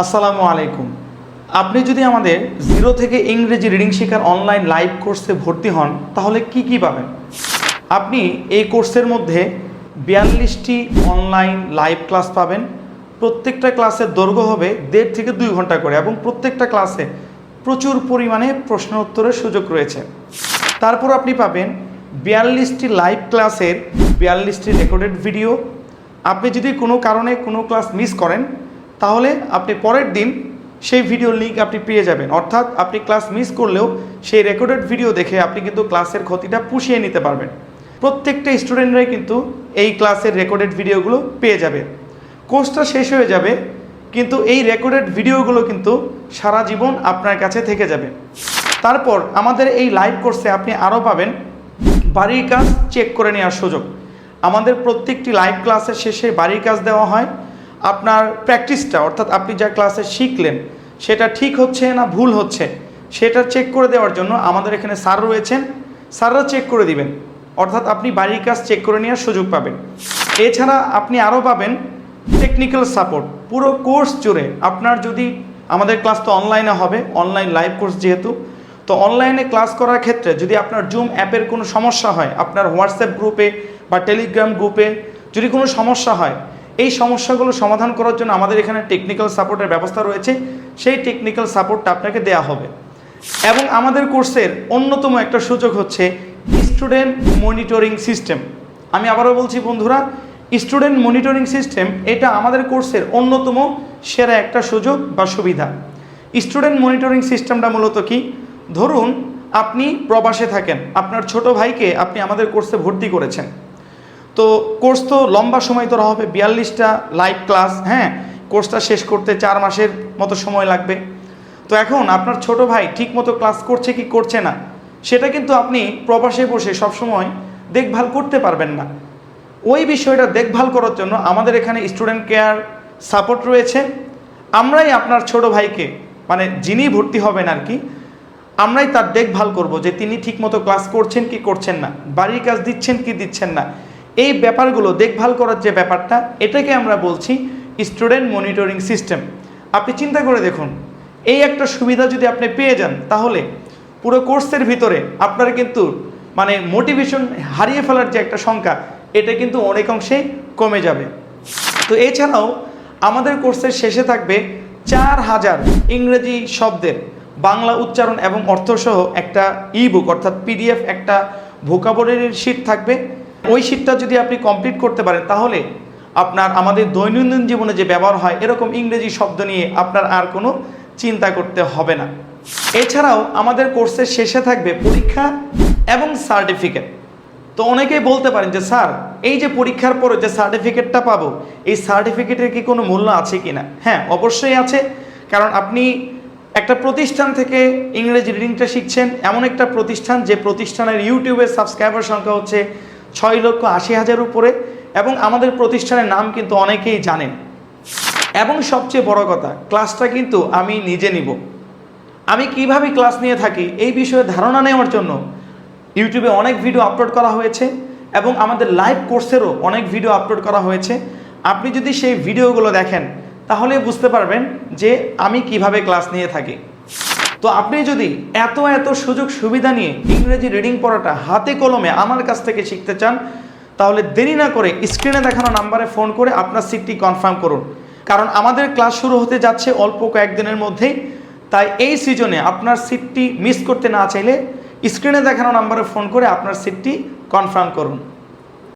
আসসালামু আলাইকুম। আপনি যদি আমাদের জিরো থেকে ইংরেজি রিডিং শেখার অনলাইন লাইভ কোর্সে ভর্তি হন, তাহলে কি কি পাবেন? আপনি এই কোর্সের মধ্যে বিয়াল্লিশটি অনলাইন লাইভ ক্লাস পাবেন। প্রত্যেকটা ক্লাসের দৈর্ঘ্য হবে দেড় থেকে দুই ঘণ্টা করে এবং প্রত্যেকটা ক্লাসে প্রচুর পরিমাণে প্রশ্ন উত্তরের সুযোগ রয়েছে। তারপর আপনি পাবেন বিয়াল্লিশটি লাইভ ক্লাসের বিয়াল্লিশটি রেকর্ডেড ভিডিও আপনি যদি কোনো কারণে কোনো ক্লাস মিস করেন তাহলে আপনি পরের দিন সেই ভিডিও লিঙ্ক আপনি পেয়ে যাবেন। অর্থাৎ আপনি ক্লাস মিস করলেও সেই রেকর্ডেড ভিডিও দেখে আপনি কিন্তু ক্লাসের ক্ষতিটা পুষিয়ে নিতে পারবেন। প্রত্যেকটা স্টুডেন্টরাই কিন্তু এই ক্লাসের রেকর্ডেড ভিডিওগুলো পেয়ে যাবে। কোর্সটা শেষ হয়ে যাবে, কিন্তু এই রেকর্ডেড ভিডিওগুলো কিন্তু সারা জীবন আপনার কাছে থেকে যাবে। তারপর আমাদের এই লাইভ কোর্সে আপনি আরও পাবেন বাড়ির কাজ চেক করে নেওয়ার সুযোগ। আমাদের প্রত্যেকটি লাইভ ক্লাসের শেষে বাড়ির কাজ দেওয়া হয়। আপনার প্র্যাকটিসটা, অর্থাৎ আপনি যা ক্লাসে শিখলেন, সেটা ঠিক হচ্ছে না ভুল হচ্ছে, সেটা চেক করে দেওয়ার জন্য আমাদের এখানে স্যার রয়েছেন, স্যাররা চেক করে দিবেন। অর্থাৎ আপনি বাড়ির কাজ চেক করে নেওয়ার সুযোগ পাবেন। এছাড়া আপনি আরও পাবেন টেকনিক্যাল সাপোর্ট পুরো কোর্স জুড়ে আপনার যদি আমাদের ক্লাস তো অনলাইনে হবে অনলাইন লাইভ কোর্স যেহেতু, তো অনলাইনে ক্লাস করার ক্ষেত্রে যদি আপনার জুম অ্যাপের কোনো সমস্যা হয়, আপনার হোয়াটসঅ্যাপ গ্রুপে বা টেলিগ্রাম গ্রুপে যদি কোনো সমস্যা হয় এই সমস্যাগুলো সমাধান করার জন্য আমাদের এখানে টেকনিক্যাল সাপোর্টের ব্যবস্থা রয়েছে। সেই টেকনিক্যাল সাপোর্টটা আপনাকে দেওয়া হবে। এবং আমাদের কোর্সের অন্যতম একটা সুযোগ হচ্ছে স্টুডেন্ট মনিটরিং সিস্টেম আমি আবারও বলছি, বন্ধুরা স্টুডেন্ট মনিটরিং সিস্টেম এটা আমাদের কোর্সের অন্যতম সেরা একটা সুযোগ বা সুবিধা। স্টুডেন্ট মনিটরিং সিস্টেমটা মূলত কি? ধরুন, আপনি প্রবাসে থাকেন। আপনার ছোট ভাইকে আপনি আমাদের কোর্সে ভর্তি করেছেন। তো কোর্স তো লম্বা সময় ধরা হবে, বিয়াল্লিশটা লাইভ ক্লাস হ্যাঁ? কোর্সটা শেষ করতে চার মাসের মতো সময় লাগবে। তো এখন আপনার ছোট ভাই ঠিক মতো ক্লাস করছে কি করছে না, সেটা কিন্তু আপনি প্রবাসে বসে সবসময় দেখভাল করতে পারবেন না। ওই বিষয়টা দেখভাল করার জন্য আমাদের এখানে স্টুডেন্ট কেয়ার সাপোর্ট রয়েছে। আমরাই আপনার ছোট ভাইকে মানে যিনি ভর্তি হবেন আর কি, আমরাই তার দেখভাল করব যে তিনি ঠিকমতো ক্লাস করছেন কি করছেন না, বাড়ির কাজ দিচ্ছেন কি দিচ্ছেন না। এই ব্যাপারগুলো দেখভাল করার যে ব্যাপারটা, এটাকে আমরা বলছি স্টুডেন্ট মনিটরিং সিস্টেম আপনি চিন্তা করে দেখুন, এই একটা সুবিধা যদি আপনি পেয়ে যান, তাহলে পুরো কোর্সের ভিতরে আপনার কিন্তু মানে মোটিভেশন হারিয়ে ফেলার যে একটা সংখ্যা, এটা কিন্তু অনেক অংশে কমে যাবে। তো এছাড়াও আমাদের কোর্সের শেষে থাকবে চার হাজার ইংরেজি শব্দের বাংলা উচ্চারণ এবং অর্থসহ একটা ই বুক অর্থাৎ পিডিএফ একটা ভোকাবুলারির শিট থাকবে। ওই শিটটা যদি আপনি কমপ্লিট করতে পারেন, তাহলে আপনার আমাদের দৈনন্দিন জীবনে যে ব্যবহার হয়, এরকম ইংরেজি শব্দ নিয়ে আপনার আর কোনো চিন্তা করতে হবে না। এছাড়াও আমাদের কোর্সের শেষে থাকবে পরীক্ষা এবং সার্টিফিকেট তো অনেকেই বলতে পারেন যে, স্যার, এই যে পরীক্ষার পরে যে সার্টিফিকেটটা পাবো, এই সার্টিফিকেটের কি কোনো মূল্য আছে কি না? হ্যাঁ অবশ্যই আছে। কারণ আপনি একটা প্রতিষ্ঠান থেকে ইংরেজি রিডিংটা শিখছেন, এমন একটা প্রতিষ্ঠান যে প্রতিষ্ঠানের ইউটিউবের সাবস্ক্রাইবার সংখ্যা হচ্ছে ছয় লক্ষ আশি হাজার উপরে এবং আমাদের প্রতিষ্ঠানের নাম কিন্তু অনেকেই জানেন। এবং সবচেয়ে বড় কথা, ক্লাসটা কিন্তু আমি নিজে নিব। আমি কীভাবে ক্লাস নিয়ে থাকি এই বিষয়ে ধারণা নেওয়ার জন্য ইউটিউবে অনেক ভিডিও আপলোড করা হয়েছে এবং আমাদের লাইভ কোর্সেরও অনেক ভিডিও আপলোড করা হয়েছে। আপনি যদি সেই ভিডিওগুলো দেখেন, তাহলে বুঝতে পারবেন যে আমি কীভাবে ক্লাস নিয়ে থাকি। তো আপনি যদি এত এত সুযোগ সুবিধা নিয়ে ইংরেজি রিডিং পড়াটা হাতে কলমে আমার কাছ থেকে শিখতে চান, তাহলে দেরি না করে স্ক্রিনে দেখানো নাম্বারে ফোন করে আপনার সিটটি কনফার্ম করুন। কারণ আমাদের ক্লাস শুরু হতে যাচ্ছে অল্প কয়েকদিনের মধ্যেই, তাই এই সিজনে আপনার সিটটি মিস করতে না চাইলে স্ক্রিনে দেখানো নাম্বারে ফোন করে আপনার সিটটি কনফার্ম করুন।